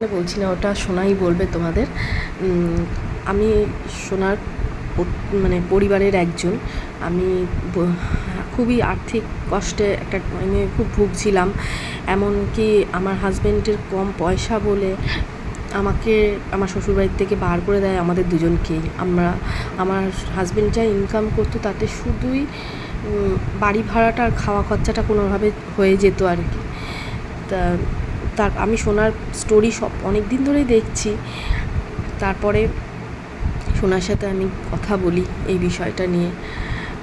বলছি না ওটা সোনাই বলবে তোমাদের। আমি সোনার মানে পরিবারের একজন। আমি খুবই আর্থিক কষ্টে একটা আমি খুব ভুগছিলাম। এমনকি আমার হাজব্যান্ডের কম পয়সা বলে আমাকে আমার শ্বশুরবাড়ির থেকে বার করে দেয় আমাদের দুজনকেই আমরা, আমার হাজব্যান্ড যা ইনকাম করতো তাতে শুধুই বাড়ি ভাড়াটা আর খাওয়া খরচাটা কোনোভাবে হয়ে যেত আর কি। তা তার, আমি সোনার স্টোরি সব অনেক দিন ধরেই দেখছি। তারপরে সোনার সাথে আমি কথা বলি এই বিষয়টা নিয়ে।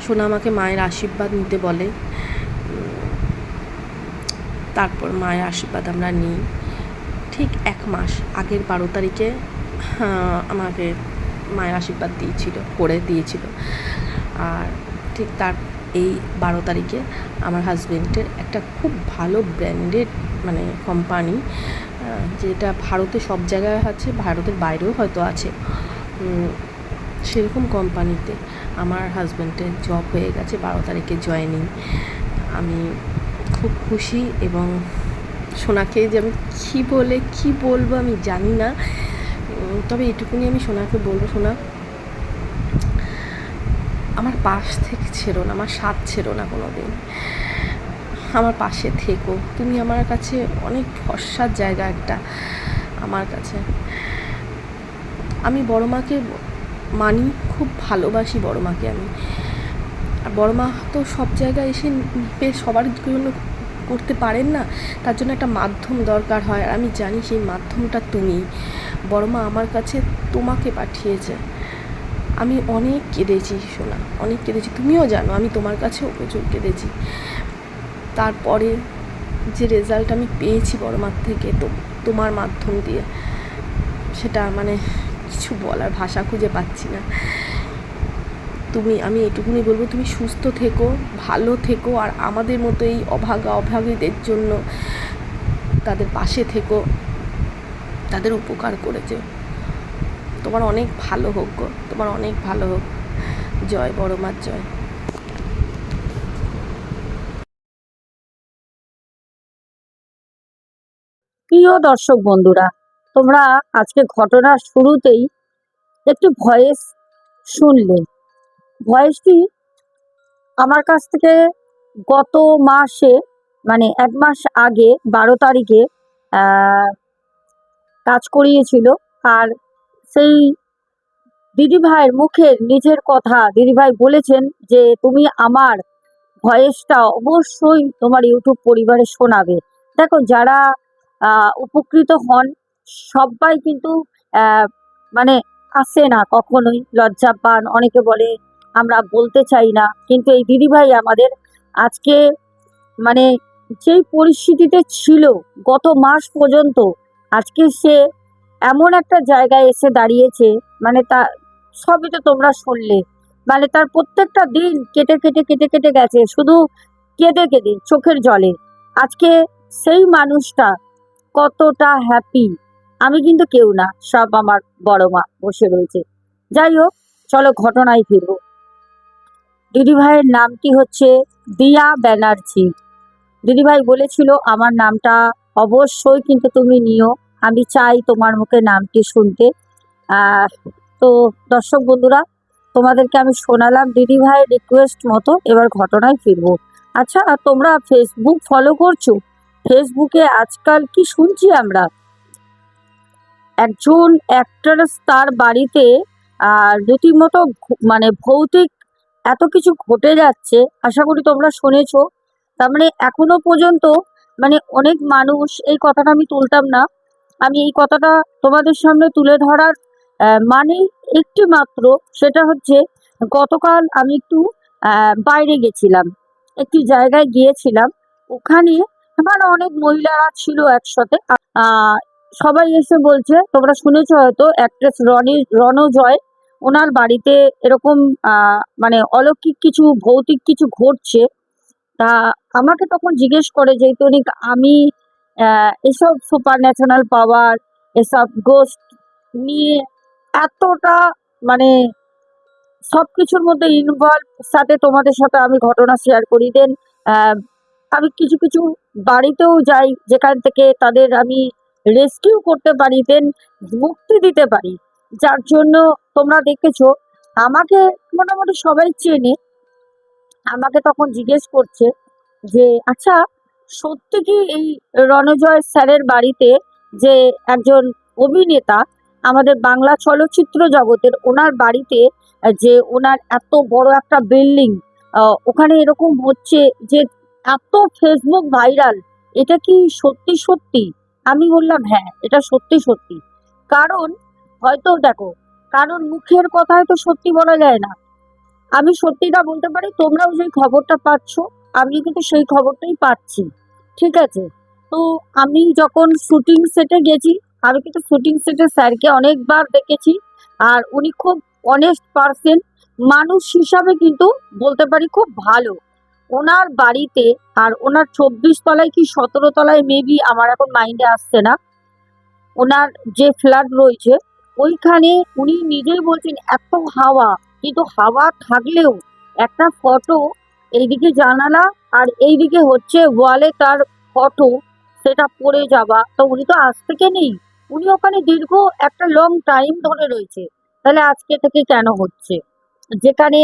সোনা আমাকে মায়ের আশীর্বাদ নিতে বলে। তারপর মায়ের আশীর্বাদ আমরা নিই। ঠিক এক মাস আগের বারো তারিখে আমাকে মায়ের আশীর্বাদ দিয়েছিল, করে দিয়েছিল। আর ঠিক তার এই বারো তারিখে আমার হাজবেন্ডের একটা খুব ভালো ব্র্যান্ডেড মানে কোম্পানি যেটা ভারতে সব জায়গায় আছে, ভারতের বাইরেও হয়তো আছে। সেরকম কোম্পানিতে আমার হাজব্যান্ডের জব হয়ে গেছে, বারো তারিখে জয়েনিং আমি খুব খুশি এবং সোনাকে যে আমি কী বলে, কী বলব আমি জানি না। তবে এটুকুনি আমি সোনাকে বলব, সোনা আমার পাশ থেকে ছেড়ো না, আমার সাথ ছেড়ো না কোনো দিন আমার পাশে থেকো। তুমি আমার কাছে অনেক ভরসার জায়গা একটা, আমার কাছে। আমি বড় মাকে মানি, খুব ভালোবাসি বড় মাকে আমি। আর বড় মা তো সব জায়গায় এসে নিপে সবার জন্য করতে পারেন না, তার জন্য একটা মাধ্যম দরকার হয়। আর আমি জানি সেই মাধ্যমটা তুমি। বড় মা আমার কাছে তোমাকে পাঠিয়েছে। আমি অনেক কেঁদেছি সোনা, অনেক কেঁদেছি। তুমিও জানো, আমি তোমার কাছেও প্রচুর কেঁদেছি। তারপরে যে রেজাল্ট আমি পেয়েছি বড় মার থেকে তো, তোমার মাধ্যম দিয়ে, সেটা মানে কিছু বলার ভাষা খুঁজে পাচ্ছি না। তুমি, আমি এটুকুনি বলব, তুমি সুস্থ থেকো, ভালো থেকো, আর আমাদের মতো এই অভাগা অভাগীদের জন্য তাদের পাশে থেকো, তাদের উপকার করেছে। তোমার অনেক ভালো হোক গো, তোমার অনেক ভালো হোক। জয় বড় মার জয়। প্রিয় দর্শক বন্ধুরা, তোমরা আজকে ঘটনার শুরুতেই একটি ভয়েস শুনলে। ভয়েসটি আমার কাছ থেকে গত মাসে মানে এক মাস আগে, বারো তারিখে কাজ করিয়েছিল। আর সেই দিদিভাইয়ের মুখের নিজের কথা দিদিভাই বলেছেন যে, তুমি আমার ভয়েসটা অবশ্যই তোমার ইউটিউব পরিবারে শোনাবে। দেখো, যারা উপকৃত হন, সবাই কিন্তু মানে আসে না কখনোই, লজ্জা পান। অনেকে বলে, আমরা বলতে চাই না। কিন্তু এই দিদিভাই আমাদের আজকে মানে যেই পরিস্থিতিতে ছিল গত মাস পর্যন্ত, আজকে সে এমন একটা জায়গায় এসে দাঁড়িয়েছে মানে তা, সবই তো তোমরা শুনলে। মানে তার প্রত্যেকটা দিন কেটে কেটে কেটে কেটে গেছে, শুধু কেঁদে কেঁদে, চোখের জলে। আজকে সেই মানুষটা কতটা হ্যাপি আমি কিন্তু কেউ না, সব আমার বড় মা বসে রয়েছে। যাই হোক, চলো ঘটনায় ফিরবো। দিদিভাইয়ের নামটি হচ্ছে দিয়া ব্যানার্জি। দিদিভাই বলেছিল, আমার নামটা অবশ্যই কিন্তু তুমি নিও। আমি চাই তোমার মুখে নামটি শুনতে। তো দর্শক বন্ধুরা, তোমাদেরকে আমি শোনালাম দিদিভাইয়ের রিকোয়েস্ট মতো এবার ঘটনায় ফিরবো। আচ্ছা আর তোমরা ফেসবুক ফলো করছ? ফেসবুকে আজকাল কি শুনছি আমরা? একজন অ্যাক্ট্রেস তার বাড়িতে রীতিমতো মানে ভৌতিক এত কিছু ঘটে যাচ্ছে, আশা করি তোমরা শুনেছো। তার মানে এখনও পর্যন্ত মানে অনেক মানুষ এই কথাটা আমি তুলতাম না। আমি এই কথাটা তোমাদের সামনে তুলে ধরার মানে একটি মাত্র, সেটা হচ্ছে গতকাল আমি একটু বাইরে গেছিলাম, একটি জায়গায় গিয়েছিলাম, ওখানে মানে অনেক মহিলারা ছিল একসাথে সবাই এসে বলছে, তোমরা শুনেছো হয়তো অ্যাক্ট্রেস রনি, রণজয়, ওনার বাড়িতে এরকম মানে অলৌকিক কিছু, ভৌতিক কিছু ঘটছে, তা আমাকে তখন জিজ্ঞেস করে যে, তনিক, আমি এসব সুপার ন্যাচারাল পাওয়ার এসব গোস্ট নিয়ে এতটা মানে সব কিছুর মধ্যে ইনভলভ সাথে তোমাদের সাথে আমি ঘটনা শেয়ার করি। দেন আমি কিছু কিছু বাড়িতেও যাই, যেখান থেকে তাদের আমি রেস্কিউ করতে পারি দেন মুক্তি দিতে পারি। যার জন্য তোমরা দেখেছ, আমাকে মোটামুটি সবাই চেনে। আমাকে তখন জিজ্ঞেস করছে যে আচ্ছা সত্যি কি এই রণজয় স্যারের বাড়িতে যে একজন অভিনেতা, আমাদের বাংলা চলচ্চিত্র জগতের ওনার বাড়িতে যে ওনার এত বড় একটা বিল্ডিং ওখানে এরকম হচ্ছে যে এত ফেসবুক ভাইরাল, এটা কি সত্যি সত্যি? আমি বললাম হ্যাঁ এটা সত্যি সত্যি। কারণ, হয়তো দেখো, কারণ মুখের কথায় তো সত্যি বলা যায় না। আমি সত্যিটা বলতে পারি, তোমরাও যে খবরটা পাচ্ছ আমি কিন্তু সেই খবরটাই পাচ্ছি। ঠিক আছে? তো আমি যখন শুটিং সেটে গেছি, আমি কিন্তু শুটিং সেটে স্যারকে অনেকবার দেখেছি। আর উনি খুব অনেস্ট পারসন মানুষ হিসাবে কিন্তু বলতে পারি খুব ভালো। ওনার বাড়িতে আর ওনার চব্বিশ তলায় কি সতেরো তলায় মেবি আমার এখন মাইন্ডে আসছে না। ওনার যে ফ্ল্যাট রয়েছে, ওইখানে উনি নিজেই বলছেন, এত হাওয়া। কিন্তু হাওয়া থাকলেও একটা ফটো এইদিকে জানালা আর এইদিকে হচ্ছে ওয়ালে তার ফটো সেটা পড়ে যাওয়া। তো উনি তো আজ থেকে নেই। উনি ওখানে দীর্ঘ একটা লং টাইম ধরে রয়েছে। তাহলে আজকে থেকে কেন হচ্ছে? যেখানে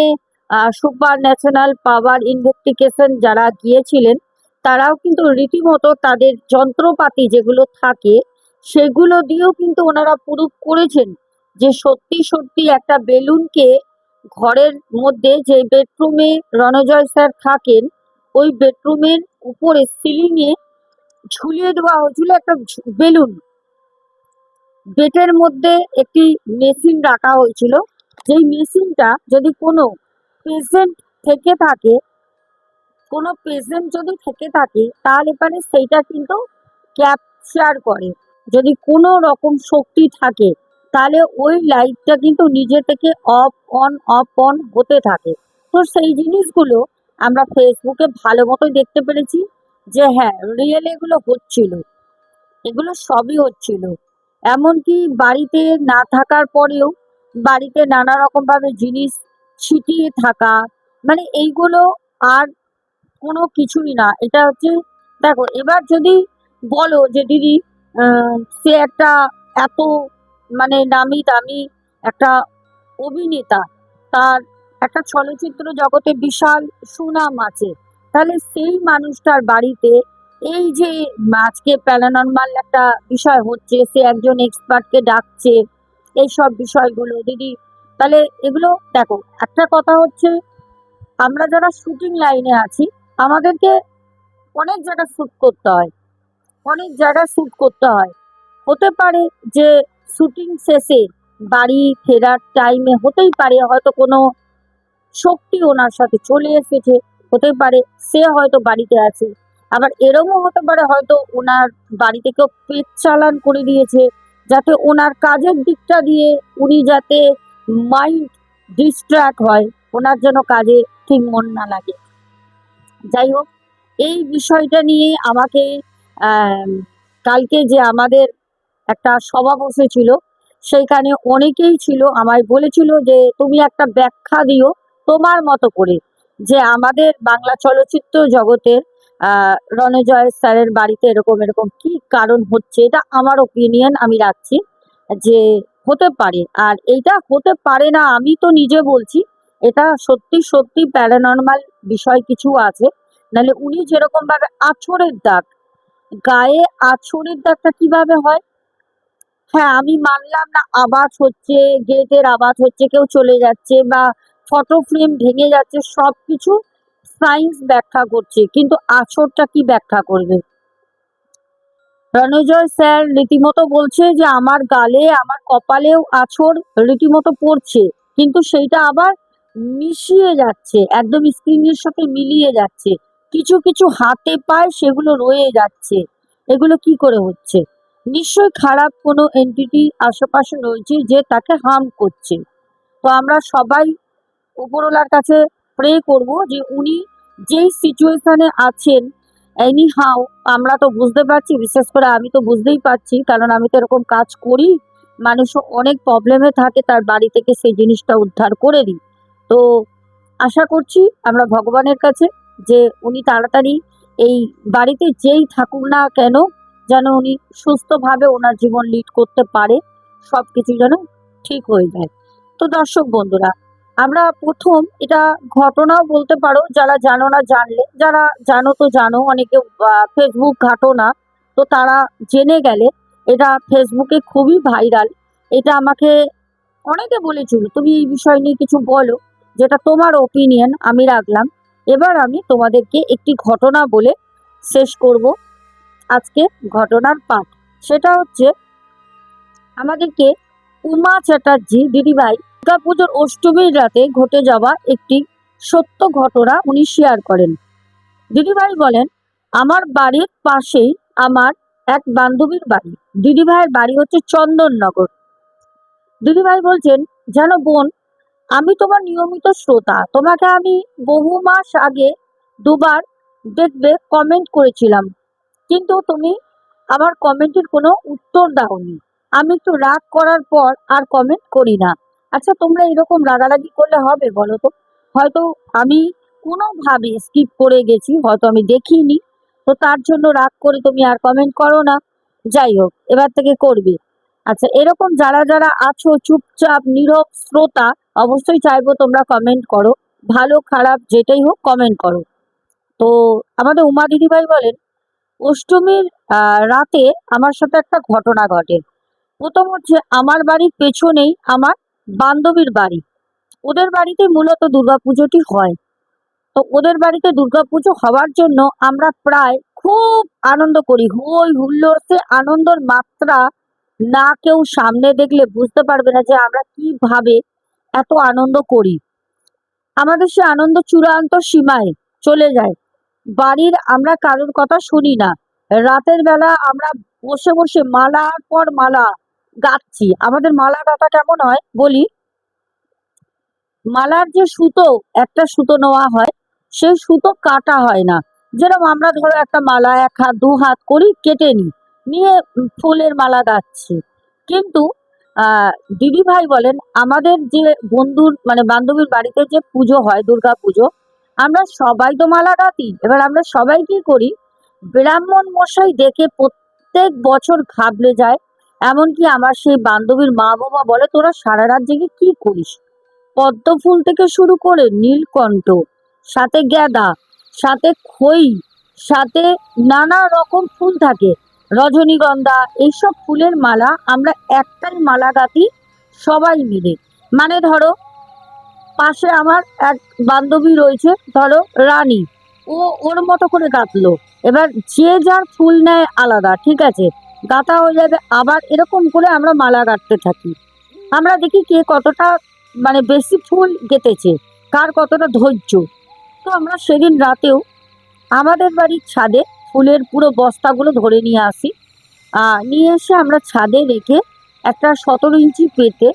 সুপার ন্যাশনাল পাওয়ার ইনভেস্টিগেশন যারা গিয়েছিলেন, তারাও কিন্তু রীতিমতো তাদের যন্ত্রপাতি যেগুলো থাকে, সেগুলো দিয়েও কিন্তু ওনারা প্রুফ করেছেন যে সত্যি সত্যি একটা বেলুনকে ঘরের মধ্যে যে বেডরুমে রণজয় স্যার থাকেন, ওই বেডরুমের উপরে সিলিংয়ে ঝুলিয়ে দেওয়া হয়েছিল একটা বেলুন। বেটের মধ্যে একটি মেশিন রাখা হয়েছিল। যেই মেশিনটা যদি কোনো পেশেন্ট থেকে থাকে, কোনো পেশেন্ট যদি থেকে থাকে, তাহলে পরে সেইটা কিন্তু ক্যাপচার করে। যদি কোনো রকম শক্তি থাকে তাহলে ওই লাইটটা কিন্তু নিজে থেকে অফ, অন অফ, অন হতে থাকে। তো সেই জিনিসগুলো আমরা ফেসবুকে ভালো মতোই দেখতে পেরেছি যে হ্যাঁ রিয়েল এগুলো হচ্ছিল। এগুলো সবই হচ্ছিল। এমনকি বাড়িতে না থাকার পরেও বাড়িতে নানা রকম ভাবে জিনিস ছিটিয়ে থাকা মানে এইগুলো আর কোনো কিছুই না। এটা হচ্ছে, দেখো, এবার যদি বলো যে দিদি সে একটা এত মানে নামি দামি একটা অভিনেতা। তার একটা চলচ্চিত্র জগতে বিশাল সুনাম আছে। তাহলে সেই মানুষটার বাড়িতে এই যে আজকে প্যারানর্মাল একটা বিষয় হচ্ছে, সে একজন এক্সপার্টকে ডাকছে, এইসব বিষয়গুলো, দিদি, তাহলে এগুলো দেখো, একটা কথা হচ্ছে আমরা যারা শুটিং লাইনে আছি, আমাদেরকে অনেক জায়গা শ্যুট করতে হয়। অনেক জায়গা শ্যুট করতে হয়। হতে পারে যে শুটিং শেষে বাড়ি ফেরার টাইমে হতেই পারে হয়তো কোনো শক্তি ওনার সাথে চলে এসেছে হতে পারে সে হয়তো বাড়িতে আছে। আবার এরকমও হতে পারে হয়তো ওনার বাড়িতে কেউ পেট চালান করে দিয়েছে যাতে ওনার কাজের দিকটা দিয়ে উনি যাতে মাইন্ড ডিস্ট্র্যাক্ট হয় ওনার যেন কাজে ঠিক মন না লাগে। যাই হোক এই বিষয়টা নিয়ে আমাকে আম, কালকে যে আমাদের একটা সভা বসেছিল। সেইখানে অনেকেই ছিল, আমায় বলেছিল যে, তুমি একটা ব্যাখ্যা দিও তোমার মতো করে যে আমাদের বাংলা চলচ্চিত্র জগতের রণজয় স্যারের বাড়িতে এরকম এরকম কি কারণ হচ্ছে? এটা আমার ওপিনিয়ন আমি রাখছি যে, হতে পারে। আর এইটা হতে পারে না, আমি তো নিজে বলছি, এটা সত্যি সত্যি প্যারানর্মাল বিষয় কিছু আছে। নাহলে উনি যেরকম ভাবে আছড়ের দাগ, গায়ে আছড়ের দাগটা কীভাবে হয়? হ্যাঁ আমি মানলাম না, আওয়াজ হচ্ছে গেটের আওয়াজ হচ্ছে, কেউ চলে যাচ্ছে বা ফটো ফ্রেম ভেঙে যাচ্ছে সব কিছু সায়েন্স ব্যাখ্যা করছে, কিন্তু আছরটা কি ব্যাখ্যা করবে? রণজয় স্যার রীতিমতো বলছে যে, আমার গালে, আমার কপালেও আছর রীতিমতো পড়ছে, কিন্তু সেইটা আবার মিশিয়ে যাচ্ছে, একদম স্ক্রিনের সাথে মিলিয়ে যাচ্ছে, কিছু কিছু হাতে পায় সেগুলো রয়ে যাচ্ছে, এগুলো কি করে হচ্ছে? নিশ্চয়ই খারাপ কোনো এন্টিটি আশেপাশে রয়েছে যে তাকে হার্ম করছে। তো আমরা সবাই উপরওয়ালার কাছে প্রে করব যে উনি যেই সিচুয়েশনে আছেন এনি হাও আমরা তো বুঝতে পারছি, বিশেষ করে আমি তো বুঝতেই পারছি, কারণ আমি তো এরকম কাজ করি মানুষ অনেক প্রবলেমে থাকে, তার বাড়ি থেকে সেই জিনিসটা উদ্ধার করে দিই। তো আশা করছি আমরা ভগবানের কাছে যে উনি তাড়াতাড়ি এই বাড়িতে যেই থাকুক না কেন যেন উনি সুস্থভাবে ওনার জীবন লিড করতে পারে সব কিছু যেন ঠিক হয়ে যায়। তো দর্শক বন্ধুরা, আমরা প্রথম এটা ঘটনাও বলতে পারো, যারা জানো না জানলে, যারা জানো তো জানো, অনেকে ফেসবুক ঘাটো না, তো তারা জেনে গেলে এটা ফেসবুকে খুবই ভাইরাল এটা আমাকে অনেকে বলেছিল, তুমি এই বিষয় নিয়ে কিছু বলো, যেটা তোমার ওপিনিয়ন আমি রাখলাম। এবার আমি তোমাদেরকে একটি ঘটনা বলে শেষ করব। আজকে ঘটনার পাঠ। সেটা হচ্ছে আমাদেরকে উমা চ্যাটার্জি দিদিভাই দুর্গাপুজোর অষ্টমীর রাতে ঘটে যাওয়া একটি সত্য ঘটনা উনি শেয়ার করেন। দিদিভাই বলেন, আমার বাড়ির পাশেই আমার এক বান্ধবীর বাড়ি। দিদিভাইয়ের বাড়ি হচ্ছে চন্দননগর। দিদিভাই বলছেন, যেন বোন, আমি তোমার নিয়মিত শ্রোতা। তোমাকে আমি বহু মাস আগে দুবার দেখবে কমেন্ট করেছিলাম। কিন্তু তুমি আমার কমেন্টের কোনো উত্তর দাওনি। আমি একটু রাগ করার পর আর কমেন্ট করি না। আচ্ছা তোমরা এরকম রাগারাগি করলে হবে বলো তো? হয়তো আমি কোনোভাবে স্কিপ করে গেছি, হয়তো আমি দেখিনি। তো তার জন্য রাগ করে তুমি আর কমেন্ট করো না। যাই হোক, এবার থেকে করবে। আচ্ছা এরকম যারা যারা আছো, চুপচাপ, নীরব শ্রোতা, অবশ্যই চাইব তোমরা কমেন্ট করো। ভালো, খারাপ, যেটাই হোক কমেন্ট করো। তো আমাদের উমা দিদিভাই বলেন অষ্টমীর রাতে আমার সাথে একটা ঘটনা ঘটে। প্রথম হচ্ছে আমার বাড়ির পেছনেই আমার বান্ধবীর বাড়ি। ওদের বাড়িতে মূলত দুর্গাপুজোটি হয়। তো ওদের বাড়িতে দুর্গাপুজো হওয়ার জন্য আমরা প্রায় খুব আনন্দ করি। হই হুল্লোড়তে আনন্দর মাত্রা না কেউ সামনে দেখলে বুঝতে পারবে না যে আমরা কীভাবে এত আনন্দ করি। আমাদের সে আনন্দ চূড়ান্ত সীমায় চলে যায়। বাড়ির আমরা কারোর কথা শুনি না। রাতের বেলা আমরা বসে বসে মালার পর মালা গাচ্ছি আমাদের মালা গাঁথা কেমন হয় বলি? মালার যে সুতো, একটা সুতো নেওয়া হয়, সেই সুতো কাটা হয় না। যেরকম আমরা ধরো একটা মালা এক হাত, দু হাত করি, কেটে নিই, নিয়ে ফুলের মালা গাচ্ছি কিন্তু দিদি ভাই বলেন, আমাদের যে বন্ধুর মানে বান্ধবীর বাড়িতে যে পুজো হয় দুর্গা পুজো আমরা সবাই তো মালা গাঁথি এবার আমরা সবাই কি করি? ব্রাহ্মণ মশাই দেখে প্রত্যেক বছর ঘাবলে যায়। এমনকি আমার সেই বান্ধবীর মা বাবা বলে, তোরা সারা রাত জেগে কি করিস? পদ্ম ফুল থেকে শুরু করে নীলকণ্ঠ, সাথে গ্যাদা, সাথে খই, সাথে নানা রকম ফুল থাকে। রজনীগন্ধা, এইসব ফুলের মালা আমরা একটাই মালা গাঁথি সবাই মিলে। মানে ধরো পাশে আমার এক বান্ধবী রয়েছে, ধরো রানী। ও ওর মতো করে গাঁথলো। এবার যে যার ফুল নেয় আলাদা, ঠিক আছে? গাঁথা হয়ে যাবে। আবার এরকম করে আমরা মালা গাঁথতে থাকি। আমরা দেখি কে কতটা মানে বেশি ফুল গেঁথেছে, কার কতটা ধৈর্য। তো আমরা সেদিন রাতেও আমাদের বাড়ির ছাদে ফুলের পুরো বস্তাগুলো ধরে নিয়ে আসি। নিয়ে এসে আমরা ছাদে রেখে একটা সতেরো ইঞ্চি পেতে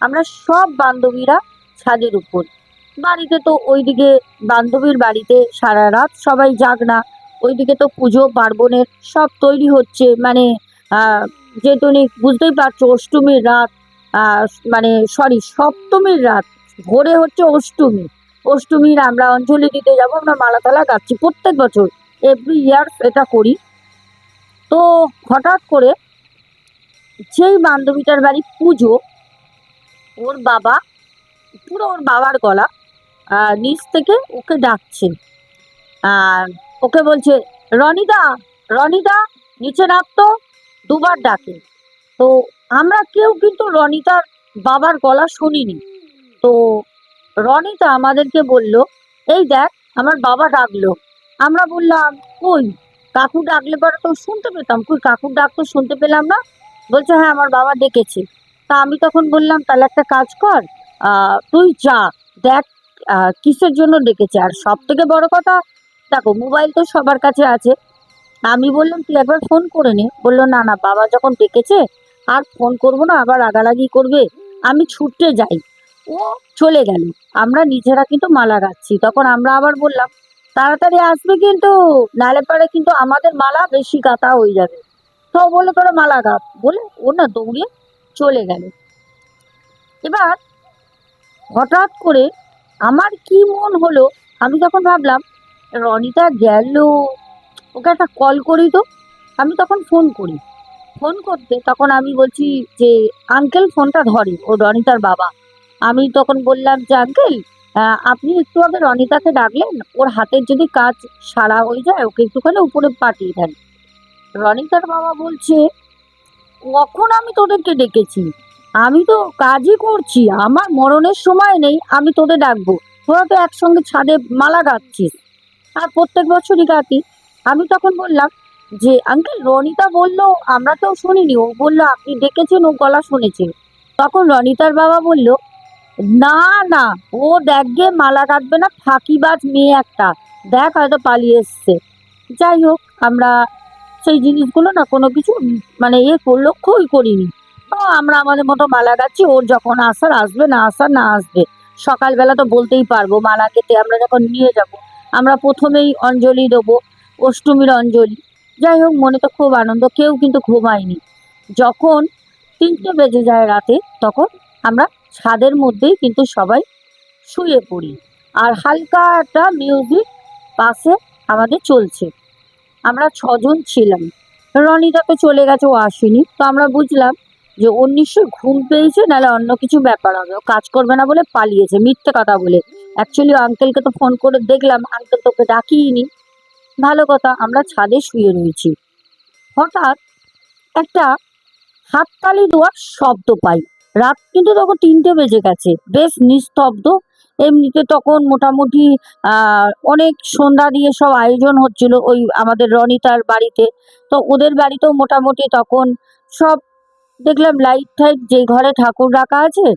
আমরা সব বান্ধবীরা ছাদের উপর। বাড়িতে তো ওইদিকে বান্ধবীর বাড়িতে সারা রাত সবাই যাক না। ওইদিকে তো পুজো, পার্বণের সব তৈরি হচ্ছে। মানে যেহেতু বুঝতেই পারছ অষ্টমীর রাত মানে সরি সপ্তমীর রাত। ভোরে হচ্ছে অষ্টমী। অষ্টমীর আমরা অঞ্জলি দিতে যাব, আমরা মালাতলা গাচ্ছি প্রত্যেক বছর এভরি ইয়ার এটা করি। তো হঠাৎ করে যেই বান্ধবীটার বাড়ি পুজো, ওর বাবা পুরো ওর বাবার গলা নিচ থেকে ওকে ডাকছে। আর ওকে বলছে, রনিদা রনিদা, নিচে নামতো দুবার ডাকে। তো আমরা কেউ কিন্তু রনিতার বাবার গলা শুনিনি। তো রনিতা আমাদেরকে বলল, এই দেখ, আমার বাবা ডাকলো। আমরা বললাম, কই? কাকু ডাকলে পরে তো শুনতে পেতাম। কই, কাকুর ডাক তো শুনতে পেলাম না। বলছে হ্যাঁ আমার বাবা ডেকেছে। তা আমি তখন বললাম, তাহলে একটা কাজ কর তুই যা, দেখ কিসের জন্য ডেকেছে। আর সব থেকে বড় কথা, দেখো, মোবাইল তো সবার কাছে আছে। আমি বললাম, তুই একবার ফোন করে নে। বলল, না না, বাবা যখন ডেকেছে, আর ফোন করব না, আবার রাগারাগি করবে। আমি ছুটতে যাই। ও চলে গেল। আমরা নিজেরা কিন্তু মালা গাচ্ছি। তখন আমরা আবার বললাম, তাড়াতাড়ি আসবে কিন্তু, নালে পরে কিন্তু আমাদের মালা বেশি গাঁথা হয়ে যাবে। তো বলে তোরা মালা গাঁথ বলে ও না দৌড়িয়ে চলে গেল। এবার হঠাৎ করে আমার কি মন হলো? আমি তখন ভাবলাম, রনিতা গেল। ওকে একটা কল করি তো। আমি তখন ফোন করি। ফোন করতে তখন আমি বলছি যে আঙ্কেল ফোনটা ধরে, ও রনিতার বাবা। আমি তখন বললাম যে আঙ্কেল আপনি একটু আগে রনিতাকে ডাকলেন। ওর হাতের যদি কাজ সারা হয়ে যায়, ওকে একটুখানি উপরে পাঠিয়ে দেন। রনিতার বাবা বলছে, কখন আমি তোদেরকে ডেকেছি? আমি তো কাজই করছি, আমার মরণের সময় নেই, আমি তোদের ডাকবো। তোরা তো একসঙ্গে ছাদে মালা গাচ্ছিস আর প্রত্যেক বছরই গাতি আমি তখন বললাম যে আঙ্কেল রনিতা বলল, আমরা তো শুনিনি, ও বলল, আপনি ডেকেছেন, ও গলা শুনেছে। তখন রনিতার বাবা বলল, না না, ও দেখ গে, মালা কাটবে না, ফাঁকিবাজ মেয়ে একটা। দেখ হয়তো পালিয়ে এসছে। যাই হোক, আমরা সেই জিনিসগুলো না কোনো কিছু মানে কর- লক্ষ্যই করিনি। আমরা আমাদের মতো মালা গাচ্ছি, ওর যখন আসার আসবে, না আসার না আসবে। সকালবেলা তো বলতেই পারব, মালা কেটে আমরা যখন নিয়ে যাব, আমরা প্রথমেই অঞ্জলি দেবো, অষ্টমীর অঞ্জলি। যাই হোক, মনে তো খুব আনন্দ, কেউ কিন্তু ঘুমায়নি। যখন তিনটে বেজে যায় রাতে, তখন আমরা ছাদের মধ্যেই কিন্তু সবাই শুয়ে পড়ি। আর হালকা একটা মিউজিক পাশে আমাদের চলছে। আমরা ছজন ছিলাম। রনিতা তো চলে গেছে, ও আসেনি। তো আমরা বুঝলাম যে ওর নিশ্চয়ই ঘুম পেয়েছে, নাহলে অন্য কিছু ব্যাপার হবে। ও কাজ করবে না বলে পালিয়েছে, মিথ্যে কথা বলে। অ্যাকচুয়ালি আঙ্কেলকে তো ফোন করে দেখলাম আঙ্কেল তোকে ডাকিনি ভালো কথা, আমরা ছাদে শুয়ে রয়েছি। হঠাৎ একটা হাততালি দেওয়ার শব্দ পাই। রাত কিন্তু তখন তিনটে বেজে গেছে। বেশ নিস্তব্ধ। এমনিতে তখন মোটামুটি অনেক সন্ধ্যা দিয়ে সব আয়োজন হচ্ছিল ওই আমাদের রনিতার বাড়িতে। তো ওদের বাড়িতেও মোটামুটি তখন সব দেখলাম লাইট টাইট যে ঘরে ঠাকুর রাখা আছে,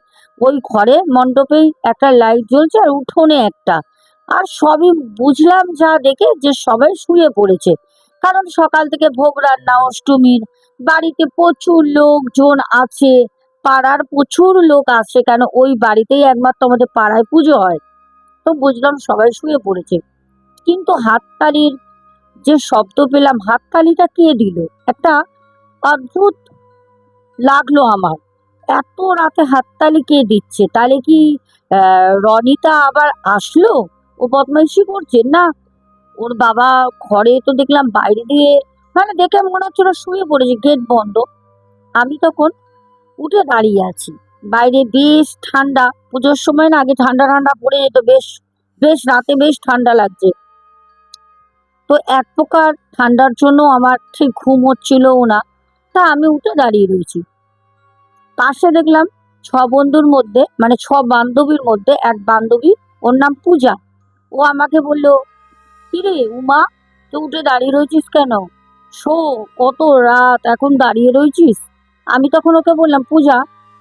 ওই ঘরে মণ্ডপেই একটা লাইট জ্বলছে আর উঠোনে একটা। আর সবই বুঝলাম যা দেখে যে সবাই শুয়ে পড়েছে। কারণ সকাল থেকে ভোগ রান্না, অষ্টমীর, বাড়িতে প্রচুর লোকজন আছে, পাড়ার প্রচুর লোক আসে কেন ওই বাড়িতেই একমাত্র আমাদের পাড়ায় পুজো হয়। তো বুঝলাম সবাই শুয়ে পড়েছে। কিন্তু হাততালির যে শব্দ পেলাম, হাততালিটা কে দিল? একটা অদ্ভুত লাগল আমার। এত রাতে হাততালি কে দিচ্ছে? তাহলে কি রনিতা আবার আসলো? ও বদমাইশি করছে? না, ওর বাবা ঘরে তো দেখলাম বাইরে দিয়ে মানে দেখে মনে হচ্ছে ওরা শুয়ে পড়েছে গেট বন্ধ। আমি তখন উঠে দাঁড়িয়ে আছি। বাইরে বেশ ঠান্ডা, পুজোর সময় না আগে ঠান্ডা ঠান্ডা পড়ে যেত, বেশ বেশ রাতে বেশ ঠান্ডা লাগছে। তো এক প্রকার ঠান্ডার জন্য আমার ঠিক ঘুম হচ্ছিলও না। তা আমি উঠে দাঁড়িয়ে রয়েছি। পাশে দেখলাম ছ বন্ধুর মধ্যে মানে ছ বান্ধবীর মধ্যে এক বান্ধবী ওর নাম পূজা। ও আমাকে বলল কিরে উমা তুই উঠে দাঁড়িয়ে রয়েছিস কেন? শো কত রাত এখন দাঁড়িয়ে রয়েছিস? আমি তখন ওকে বললাম পূজা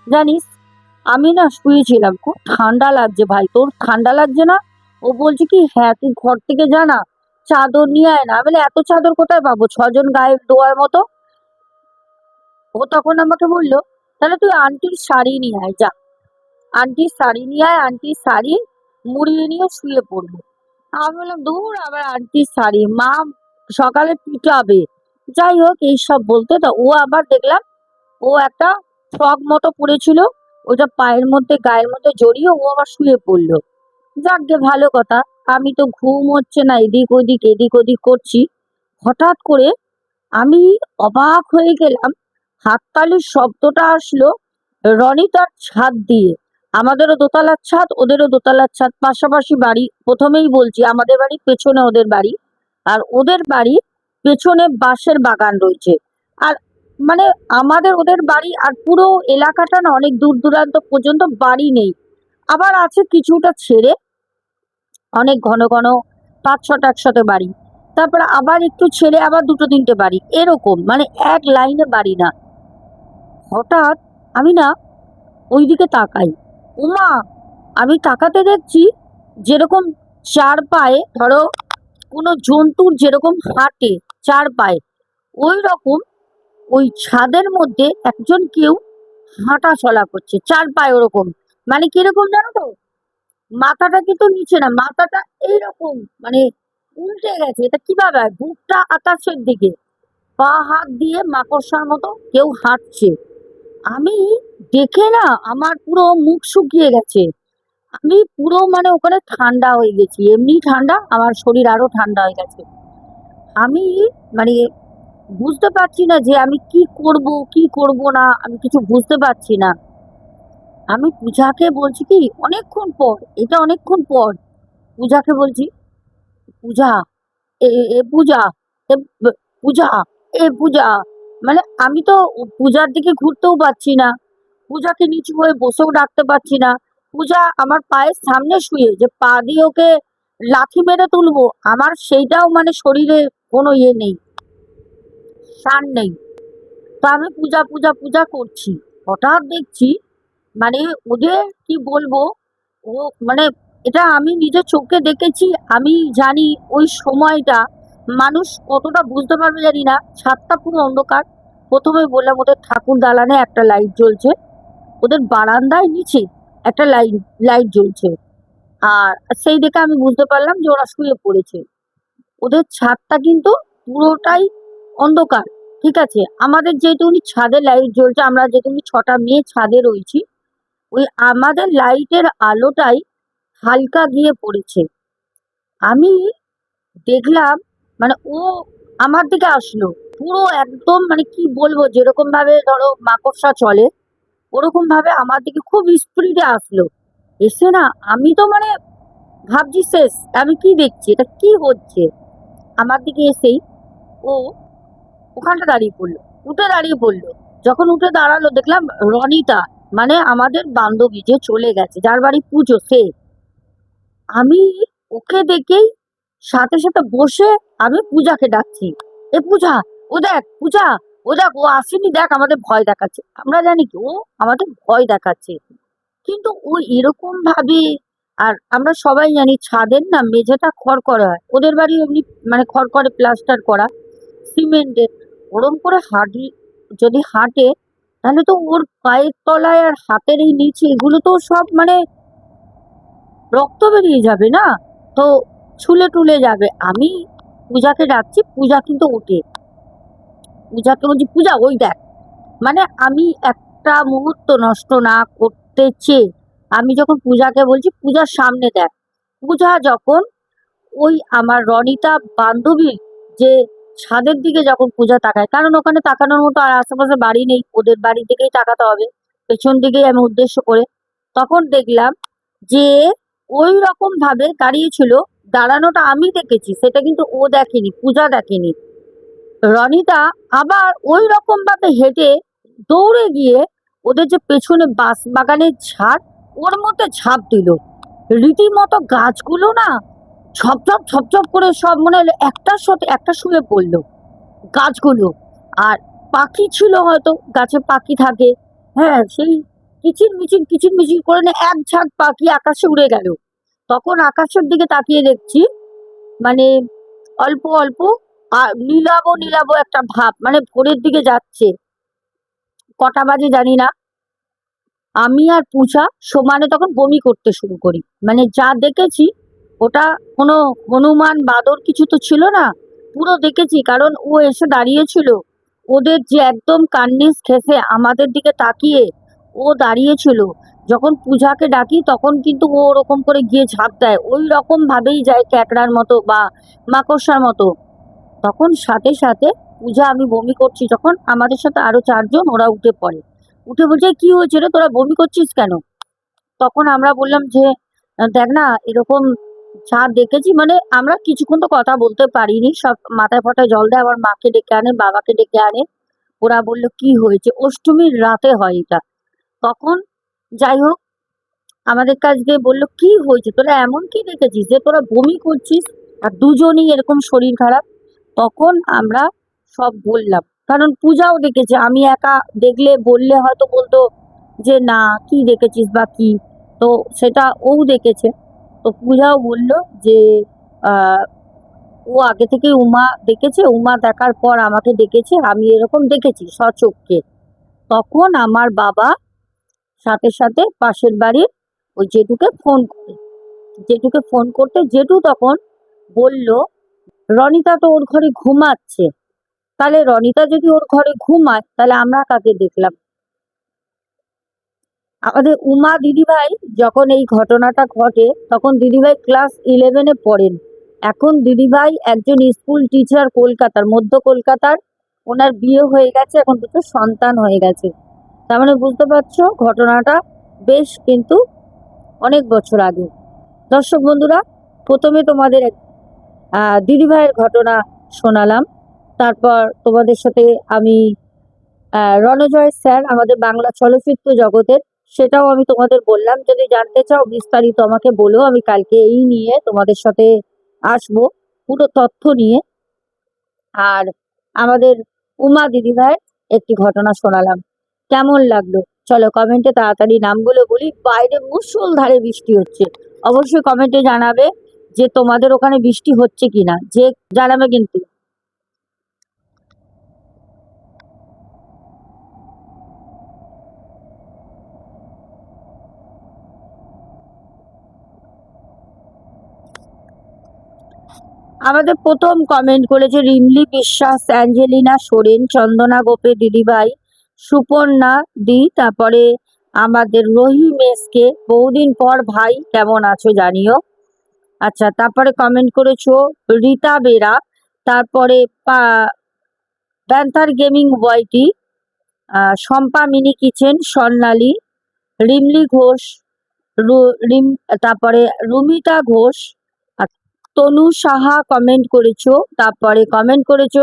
জানিস আমি না শুয়েছিলাম খুব ঠান্ডা লাগছে ভাই তোর ঠান্ডা লাগছে না? ও বলছে কি হ্যাঁ তুই ঘর থেকে জানা চাদর নিয়ে আয় না। বলি, এত চাদর কোথায় পাবো? ছজন গায়ে দোয়ার মতো? ও তখন আমাকে বলল, তাহলে তুই আন্টির শাড়ি নিয়ে আয়, যা। আন্টির শাড়ি নিয়ে আয়, আন্টির শাড়ি মুড়িয়ে নিয়ে শুয়ে পড়ব আমি বললাম, দূর আবার আন্টির শাড়ি, মা সকালে পিটাবে। যাই হোক এইসব বলতে তা ও আবার দেখলাম, ও একটা ফ্রক মতো পরেছিল, ওটা পায়ের মধ্যে, গায়ের মধ্যে জড়িয়ে ও আবার শুয়ে পড়ল। যাক গে, ভালো কথা, আমি তো ঘুম হচ্ছে না, এদিক ওদিক এদিক ওদিক করছি। হঠাৎ করে আমি অবাক হয়ে গেলাম হাততালির শব্দটা আসলো রনিতার ছাদ দিয়ে। আমাদেরও দোতলার ছাদ, ওদেরও দোতলার ছাদ। পাশাপাশি বাড়ি, প্রথমেই বলছি, আমাদের বাড়ি পেছনে ওদের বাড়ি আর ওদের বাড়ি পেছনে বাঁশের বাগান রয়েছে। আর মানে আমাদের ওদের বাড়ি আর পুরো এলাকাটা না অনেক দূর দূরান্ত পর্যন্ত বাড়ি নেই। আবার আছে কিছুটা ছেড়ে অনেক ঘন ঘন পাঁচ ছটা একসাথে বাড়ি। তারপরে আবার একটু ছেড়ে আবার দুটো তিনটে বাড়ি। এরকম মানে এক লাইনে বাড়ি না। হঠাৎ আমি না ওইদিকে তাকাই। উমা, আমি তাকাতে দেখছি যেরকম চার পায়ে, ধরো কোনো জন্তুর যেরকম হাঁটে চার পায়ে ওই রকম ওই ছাদের মধ্যে একজন কেউ হাঁটা চলা করছে চার পায়ে ওরকম। মানে কীরকম জানো তো? মাথাটা কিন্তু নিচে না, মাথাটা এইরকম মানে উল্টে গেছে। এটা কীভাবে? বুকটা আকাশের দিকে, পা হাত দিয়ে মাকড়সার মতো কেউ হাঁটছে। আমি দেখে না আমার পুরো মুখ শুকিয়ে গেছে। আমি পুরো মানে ওখানে ঠান্ডা হয়ে গেছি। এমনি ঠান্ডা, আমার শরীর আরও ঠান্ডা হয়ে গেছে। আমি মানে বুঝতে পারছি না যে আমি কি করব কি করব না, আমি কিছু বুঝতে পারছি না। আমি পূজাকে বলছি কি, অনেকক্ষণ পর, এটা অনেকক্ষণ পর, পূজাকে বলছি, পূজা, এ পূজা এ পূজা এ পূজা। মানে আমি তো পূজার দিকে ঘুরতেও পারছি না। পূজাকে নিচু হয়ে বসেও ডাকতে পারছি না। পূজা আমার পায়ের সামনে শুয়ে যে পা দিয়ে ওকে লাথি মেরে তুলবো, আমার সেইটাও মানে শরীরে কোনো ইয়ে নেই, সার নেই। তো আমি পূজা পূজা পূজা করছি। হঠাৎ দেখছি মানে ওদের কি বলব, ও মানে এটা আমি নিজের চোখে দেখেছি, আমি জানি ওই সময়টা মানুষ কতটা বুঝতে পারবে জানি না। ছাদটা পুরো অন্ধকার। প্রথমে বললাম, ওদের ঠাকুর দালানে একটা লাইট জ্বলছে। ওদের বারান্দায় নিচে একটা লাইট লাইট জ্বলছে। আর সেই দেখে আমি বুঝতে পারলাম যে ওরা শুয়ে পড়েছে। ওদের ছাদটা কিন্তু পুরোটাই অন্ধকার, ঠিক আছে? আমাদের যেহেতুনি ছাদে লাইট জ্বলছে, আমরা যেহেতুনি ছটা মেয়ে ছাদে রয়েছি, ওই আমাদের লাইটের আলোটাই হালকা গিয়ে পড়েছে। আমি দেখলাম মানে ও আমার দিকে আসলো। পুরো একদম মানে কি বলব, যেরকম ভাবে ধরো মাকড়সা চলে, ওরকম ভাবে আমার দিকে খুব স্পিডে আসলো। এসে না আমি তো মানে ভাবছি শেষ, আমি কি দেখছি, এটা কি হচ্ছে? আমার দিকে এসেই ও ওখানটা দাঁড়িয়ে পড়ল, উঠে দাঁড়িয়ে পড়ল। যখন উঠে দাঁড়াল, দেখলাম রনিতা মানে আমাদের বান্ধবী যে চলে গেছে, যার বাড়ি পুজো, সে। আমি ওকে দেখেই সাথে সাথে বসে আমি পূজাকে ডাকছি। এ পূজা, ও দেখ, পূজা, ও দেখ, ও আসেনি, দেখ, আমাদের ভয় দেখাচ্ছে। আমরা জানি কি, ও আমাদের ভয় দেখাচ্ছে। কিন্তু ও এরকম ভাবে, আর আমরা সবাই জানি ছাদের না মেঝেটা খড়খড়ে হয়। ওদের বাড়ি এমনি মানে খড়খড়ে প্লাস্টার করা, সিমেন্টের, ওরম করে হাঁটি, যদি হাঁটে, তাহলে তো ওর পায়ের তলায় আর হাতের এই নিচে এগুলো তো সব মানে রক্ত বেরিয়ে যাবে না? তো ছুলে টুলে যাবে। আমি পূজাকে ডাকছি পূজা কিন্তু ওঠে। পূজাকে বলছি, পূজা, ওই দেখ। মানে আমি একটা মুহূর্ত নষ্ট না করতে চেয়ে আমি যখন পূজাকে বলছি, পূজার সামনে দেখ। পূজা যখন ওই আমার রনিতা বান্ধবীর যে ছাদের দিকে যখন পূজা তাকায়, কারণ ওখানে তাকানোর মতো আর আশেপাশে বাড়ি নেই, ওদের বাড়ি দিকেই তাকাতে হবে, পেছন দিকেই আমি উদ্দেশ্য করে। তখন দেখলাম যে ওই রকম ভাবে দাঁড়িয়েছিল দাঁড়ানোটা আমি দেখেছি, সেটা কিন্তু ও দেখেনি, পূজা দেখেনি। রনিতা আবার ওই রকম ভাবে হেঁটে দৌড়ে গিয়ে ওদের যে পেছনে বাস বাগানের ঝাড় ওর মধ্যে ঝাঁপ দিল। রীতিমতো গাছগুলো না ঝপঝপ ঝপঝপ করে সব মনে হলো একটার সাথে একটা শুয়ে পড়ল গাছগুলো। আর পাখি ছিল হয়তো, গাছে পাখি থাকে। হ্যাঁ সেই কিচির মিচির কিচির মিচির করে না এক ঝাঁক পাখি আকাশে উড়ে গেল। তখন আকাশের দিকে তাকিয়ে দেখছি মানে অল্প অল্প নীলাবো নীলাবো একটা ভাব মানে ভোরের দিকে যাচ্ছে। কটা বাজে জানি না। আমি আর পূজা সমানে তখন বমি করতে শুরু করি। মানে যা দেখেছি, ওটা কোনো হনুমান, বাদর কিছু তো ছিল না। পুরো দেখেছি, কারণ ও এসে দাঁড়িয়েছিল। ওদের যে একদম কান্নিস ঘেঁষে আমাদের দিকে তাকিয়ে ও দাঁড়িয়েছিল। যখন পূজাকে ডাকি তখন কিন্তু ও ওরকম করে গিয়ে ঝাঁপ দেয়। ওই রকম ভাবেই যায় ক্যাকড়ার মতো বা মাকড়সার মতো। তখন সাথে সাথে পূজা আমি বমি করছি যখন আমাদের সাথে আরও চারজন ওরা উঠে পড়ে। উঠে বলছে, কি হয়েছে রে? তোরা বমি করছিস কেন? তখন আমরা বললাম যে, দেখ না, এরকম যা দেখেছি মানে আমরা কিছুক্ষণ তো কথা বলতে পারিনি। সব মাথায় ফাটায় জল দেয়, আবার মাকে ডেকে আনে, বাবাকে ডেকে আনে। ওরা বলল, কি হয়েছে? অষ্টমীর রাতে হয় এটা। তখন যাই হোক আমাদের কাছ দিয়ে বলল, কি হয়েছে? তোরা এমন কি দেখেছিস যে তোরা বমি করছিস আর দুজনই এরকম শরীর খারাপ? তখন আমরা সব বললাম। কারণ পূজাও দেখেছে, আমি একা দেখলে, বললে হয়তো বলতো যে, না, কি দেখেছিস বা কি? তো সেটা ও দেখেছে। তো পূজাও বলল যে ও আগে থেকে উমা দেখেছে, উমা দেখার পর আমাকে ডেকেছে, আমি এরকম দেখেছি সচক্ষে তখন আমার বাবা সাথে সাথে পাশের বাড়ির ওই জেঠুকে ফোন করে। জেঠুকে ফোন করতে জেঠু তখন বলল, রনিতা তো ওর ঘরে ঘুমাচ্ছে। তাহলে রনিতা যদি ওর ঘরে ঘুমায়, তাহলে আমরা কাকে দেখলাম? আমাদের উমা দিদিভাই যখন এই ঘটনাটা ঘটে, তখন দিদিভাই ক্লাস ইলেভেনে পড়েন। এখন দিদিভাই একজন স্কুল টিচার কলকাতার, মধ্য কলকাতার। ওনার বিয়ে হয়ে গেছে, এখন দুটো সন্তান হয়ে গেছে। তার মানে বুঝতে পারছ, ঘটনাটা বেশ কিন্তু অনেক বছর আগে। দর্শক বন্ধুরা, প্রথমে তোমাদের দিদিভাইয়ের ঘটনা শোনালাম। তারপর তোমাদের সাথে আমি রণজয় স্যার, আমাদের বাংলা চলচ্চিত্র জগতের, সেটাও আমি তোমাদের বললাম। যদি জানতে চাও, বিস্তারিত আমাকে বলো, আমি কালকে এই নিয়ে তোমাদের সাথে আসব, পুরো তথ্য নিয়ে। আর আমাদের উমা দিদিভাই একটি ঘটনা শোনালাম। কেমন লাগল? চলো কমেন্টে তাড়াতাড়ি নামগুলো বলি। বাইরে মুষলধারে বৃষ্টি হচ্ছে। অবশ্যই কমেন্টে জানাবে যে তোমাদের ওখানে বৃষ্টি হচ্ছে কিনা। যে জানাবে কিন্তু। আমাদের প্রথম কমেন্ট করেছে রিমলি বিশ্বাস, অ্যাঞ্জেলিনা, সোরেন, চন্দনা, গোপে, দিদিভাই। সুপর্ণা দি তারপরে আমাদের রহিম এসকে বহুদিন পর ভাই কেমন আছো জানিও? আচ্ছা তারপরে কমেন্ট করেছ রীতা বেরা তারপরে প্যান্থার গেমিং বয়টি শম্পা মিনি কিচেন স্বর্ণালী রিমলি ঘোষ রিম তারপরে রুমিতা ঘোষ তনু সাহা কমেন্ট করেছ তারপরে কমেন্ট করেছ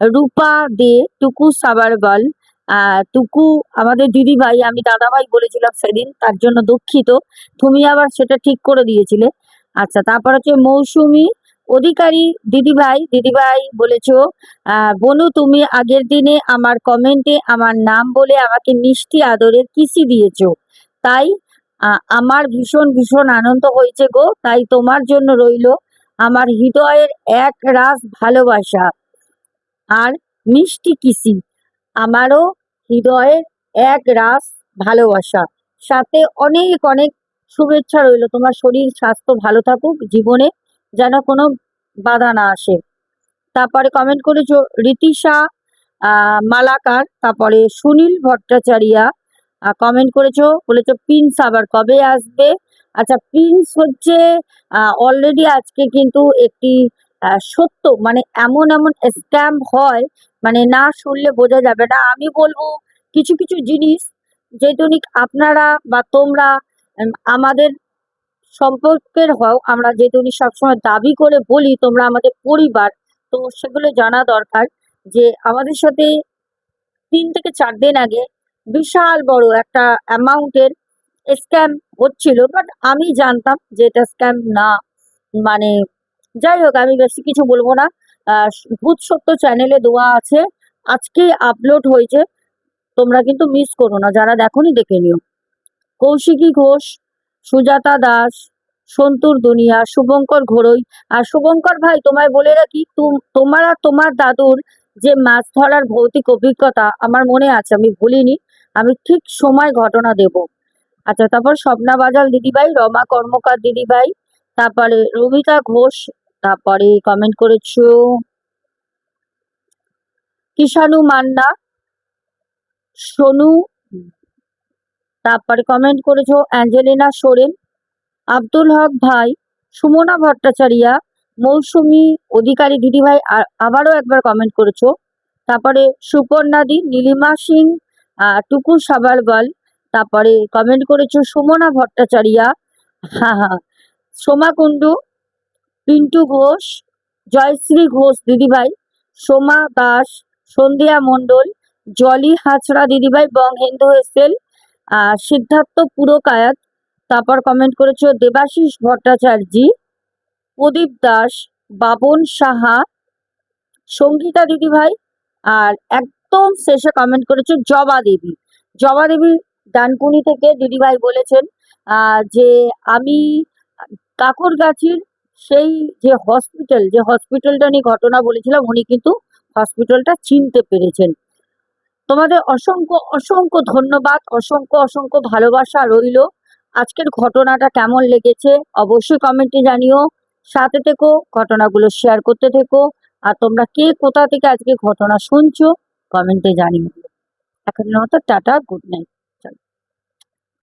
রূপা দে টুকু সাবারবাল আহ, টুকু, আমাদের দিদি ভাই আমি দাদা ভাই বলেছিলাম সেদিন, তার জন্য দুঃখিত। তুমি আবার সেটা ঠিক করে দিয়েছিলে। আচ্ছা তারপর হচ্ছে মৌসুমি অধিকারী দিদিভাই দিদিভাই বলেছ বনু, তুমি আগের দিনে আমার কমেন্টে আমার নাম বলে আমাকে মিষ্টি আদরের কিসি দিয়েছ। তাই আমার ভীষণ ভীষণ আনন্দ হয়েছে গো, তাই তোমার জন্য রইল আমার হৃদয়ের এক রাস ভালোবাসা। আর মিষ্টি কিসি, আমারও হৃদয়ের এক রাস ভালোবাসা। সাথে অনেক অনেক শুভেচ্ছা রইল। তোমার শরীর, স্বাস্থ্য ভালো থাকুক, জীবনে যেন কোনো বাধা না আসে। তারপরে কমেন্ট করেছ, রীতিশা মালাকার, তারপরে সুনীল ভট্টাচারিয়া। কমেন্ট করেছ, বলেছ প্রিন্স আবার কবে আসবে? আচ্ছা প্রিন্স হচ্ছে অলরেডি আজকে কিন্তু একটি সত্য মানে এমন এমন স্ক্যাম হয় মানে না শুনলে বোঝা যাবে না। আমি বলব কিছু কিছু জিনিস যেটুনি আপনারা বা তোমরা আমাদের সম্পর্কের হও, আমরা যেটুনি সবসময় দাবি করে বলি, তোমরা আমাদের পরিবার, তো সেগুলো জানা দরকার যে আমাদের সাথে তিন থেকে চার দিন আগে বিশাল বড় একটা অ্যামাউন্টের স্ক্যাম হচ্ছিল। বাট আমি জানতাম যে এটা স্ক্যাম না মানে যাই হোক, আমি বেশি কিছু বলব না। ভূত সত্য চ্যানেলে দেওয়া আছে। আজকে আপলোড হয়েছে। তোমরা কিন্তু মিস করো না। যারা দেখোনি, দেখে নিও। কৌশিকী ঘোষ, সুজাতা দাস, সন্তুর দুনিয়া, শুভঙ্কর ঘোড়ই আর শুভঙ্কর ভাই, তোমায় বলে রাখি, তুম- তোমার আর তোমার দাদুর যে মাছ ধরার ভৌতিক অভিজ্ঞতা আমার মনে আছে, আমি ভুলিনি। আমি ঠিক সময় ঘটনা দেব। আচ্ছা তারপর স্বপ্না বাজাল দিদিভাই, রমা কর্মকার দিদিভাই, তারপরে রমিতা ঘোষ তারপরে কমেন্ট করেছ? কিষানু মান্না, সোনু, তারপরে কমেন্ট করেছ অ্যাঞ্জেলিনা সোরেন, আব্দুল হক ভাই, সুমনা ভট্টাচারিয়া, মৌসুমী অধিকারী দিদিভাই আ- আবারও একবার কমেন্ট করেছ। তারপরে সুপর্ণাদি নীলিমা সিং টুকু সাবারওয়াল তারপরে কমেন্ট করেছ সুমনা ভট্টাচারিয়া হ্যাঁ হ্যাঁ সোমা কুণ্ডু পিন্টু ঘোষ, জয়শ্রী ঘোষ, দিদিভাই সোমা দাস, সন্ধ্যা মণ্ডল, জলি হাছড়া দিদিভাই বং হিন্দু হেসেল সিদ্ধার্থ পুরকায়াত। তারপর কমেন্ট করেছ দেবাশিস ভট্টাচার্য, প্রদীপ দাস, বাবন সাহা, সঙ্গীতা দিদিভাই, আর একদম শেষে কমেন্ট করেছ জবা দেবী। জবা দেবী ডানকুনি থেকে দিদিভাই বলেছেন যে আমি কাকর কাকরগাছির সেই যে হসপিটাল যে হসপিটালটা নিয়ে ঘটনা বলেছিলাম, উনি কিন্তু হসপিটালটা চিনতে পেরেছেন। তোমাদের অসংখ্য অসংখ্য ধন্যবাদ, অসংখ্য অসংখ্য ভালোবাসা রইল। আজকের ঘটনাটা কেমন লেগেছে, অবশ্যই কমেন্টে জানিও। সাথে থেকো, ঘটনাগুলো শেয়ার করতে থেকো। আর তোমরা কে, কোথা থেকে আজকে ঘটনা শুনছো কমেন্টে জানিও। এখন মতো টাটা গুড নাইট